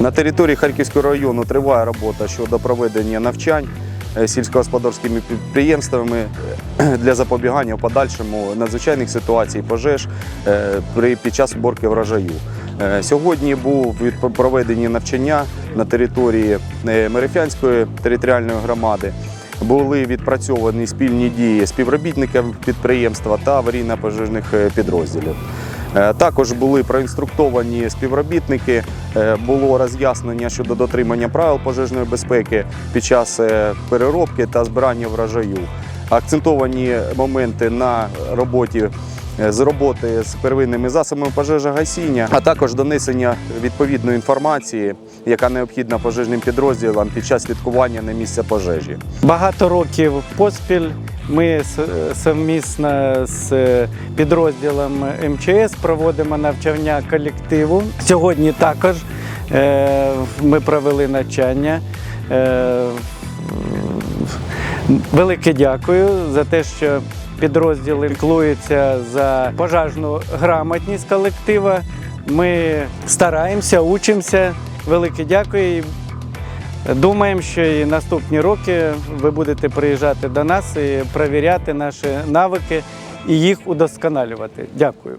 На території Харківського району триває робота щодо проведення навчань е, сільськогосподарськими підприємствами е, для запобігання в подальшому надзвичайних ситуацій пожеж е, під час уборки врожаю. Сьогодні був проведені навчання на території Мерефянської територіальної громади. Були відпрацьовані спільні дії співробітників підприємства та аварійно-пожежних підрозділів. Е, Також були проінструктовані співробітники, е, було роз'яснення щодо дотримання правил пожежної безпеки під час е, переробки та збирання врожаю. Акцентовані моменти на роботі з роботи з первинними засобами пожежогасіння, а також донесення відповідної інформації, яка необхідна пожежним підрозділам під час слідкування на місце пожежі. Багато років поспіль ми совмісно з підрозділом МЧС проводимо навчання колективу. Сьогодні також е, ми провели навчання. Е, Велике дякую за те, що підрозділи піклуються за пожежну грамотність колектива. Ми стараємося, учимося. Велике дякую. Думаємо, що і наступні роки ви будете приїжджати до нас і перевіряти наші навики і їх удосконалювати. Дякую.